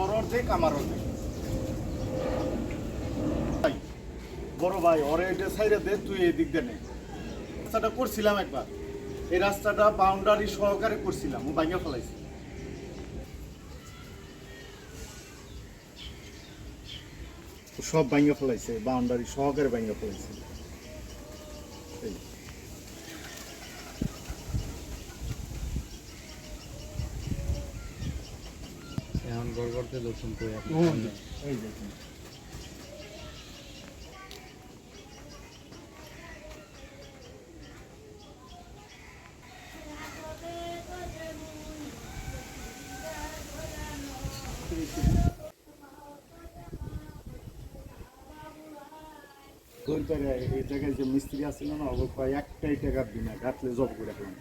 ওর অর্ধেক, আমার অর্ধেক। বড় ভাই, ওরে এটা সাইডে দে, তুই এই দিক দিয়ে নে। রাস্তাটা করছিলাম একবার। এই রাস্তাটা বাউন্ডারি সহকারে করছিলাম, ও ভাঙে ফেলাইছে। সব ভাঙে ফেলাইছে বাউন্ডারি সহকারে ভাঙে ফেলাইছে। গড় করতে দর্শন করে এই দেখুন কোন জায়গায় এই জায়গায় যে মিস্ত্রি আছিল না ওকে কয় একটাই টাকা দিই না গাতলে জব করে রাখলাম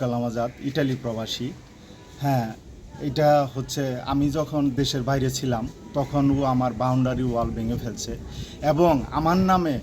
কালাম আজাদ ইটালি প্রবাসী। হ্যাঁ এটা হচ্ছে আমি যখন দেশের বাইরে ছিলাম তখন ও আমার বাউন্ডারি ওয়াল ভেঙে ফেলছে। এবং আমার নামে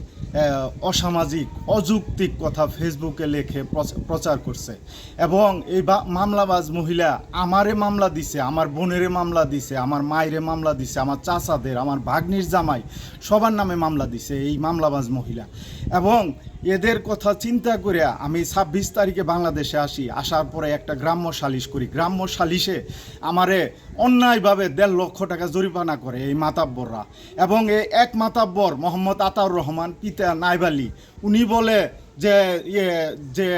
অসামাজিক, অযৌক্তিক কথা ফেসবুকে লেখে, প্রচ- প্রচার করছে। এবং এই মামলাবাজ মহিলা আমারে মামলা দিছে, আমার বোনেরে মামলা দিছে, আমার মায়েরে মামলা দিছে, আমার চাচাদের, আমার ভাগ্নির জামাই, সবার নামে মামলা দিছে এই মামলাবাজ মহিলা। এবং এদের কথা চিন্তা করে আমি ছাব্বিশ তারিখে বাংলাদেশে আসি, আসার পরে একটা গ্রাম্য সালিশ করি। গ্রাম্য সালিশে আমারে অন্যায়ভাবে দেড় লক্ষ টাকা জরিমানা করে, এই মাতাব্বররা। এবং এই এক মাতাব্বর, মোহাম্মদ আতাউর রহমান, পিতা নাইবালি উনি বলে যে ইয়ে যে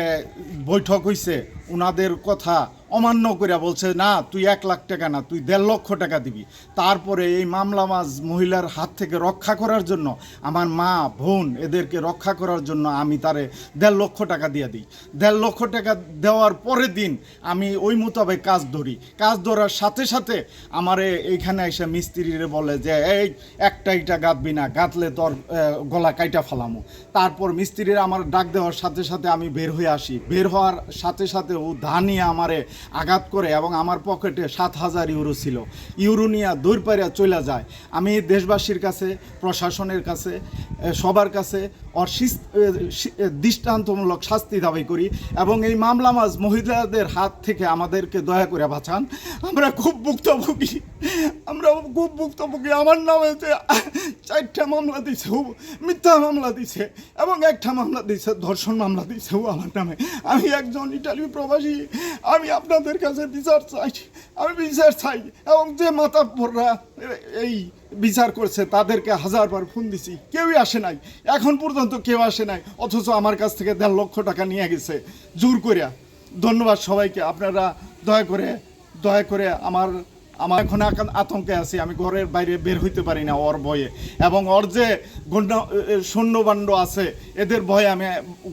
বৈঠক হইছে উনাদের কথা অমান্য করে বলছে, না, তুই এক লাখ টাকা না, তুই দেড় লক্ষ টাকা দিবি। তারপরে এই মামলা মামলামাজ মহিলার হাত থেকে রক্ষা করার জন্য আমার মা, বোন এদেরকে রক্ষা করার জন্য আমি তারে দেড় লক্ষ টাকা দিয়ে দিই। দেড় লক্ষ টাকা দেওয়ার পরের দিন আমি ওই মোতাবেক কাজ ধরি। কাজ ধরার সাথে সাথে আমারে এইখানে এসে মিস্ত্রিরে বলে যে, এই একটা ইটা গাঁথবি না, গাঁথলে তোর গলা কাইটা ফালামো। তারপর মিস্ত্রিরা আমার ডাক দেওয়ার সাথে সাথে আমি বের হয়ে আসি। বের হওয়ার সাথে সাথে ও ধানিয়ে আমারে আঘাত করে এবং আমার পকেটে সাত হাজার ইউরো ছিল। ইউরো নিয়ে দূর পাইরা চলে যায়। আমি দেশবাসীর কাছে, প্রশাসনের কাছে সবার কাছে দৃষ্টান্তমূলক শাস্তি দাবি করি এবং এই মামলা মামলামাজ মহিলাদের হাত থেকে আমাদেরকে দয়া করে বাঁচান। আমরা খুব ভুক্তভোগী। আমরা খুব ভুক্তভোগী। আমার নামে যে চারটা মামলা দিছে মিথ্যা মামলা দিছে এবং একটা মামলা দিছে, ধর্ষণ মামলা দিছে আমার নামে। আমি একজন ইটালি প্রবাসী। আমি আপনাদের কাছে বিচার চাই। আমি বিচার চাই এবং যে মাতাব্বররা এই বিচার করছে, তাদেরকে হাজারবার ফোন দিছি। কেউই আসে নাই। এখন পর্যন্ত কেউ আসে নাই, অথচ আমার কাছ থেকে দেড় লক্ষ টাকা নিয়ে গেছে। জোর করিয়া ধন্যবাদ সবাইকে। আপনারা দয়া করে দয়া করে আমার আমার এখন আতঙ্কে আছি। আমি ঘরের বাইরে বের হইতে পারি না ওর ভয়ে। এবং ওর যে সৈন্যবাণ্ড আছে, এদের ভয়ে আমি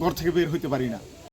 ঘর থেকে বের হইতে পারি না।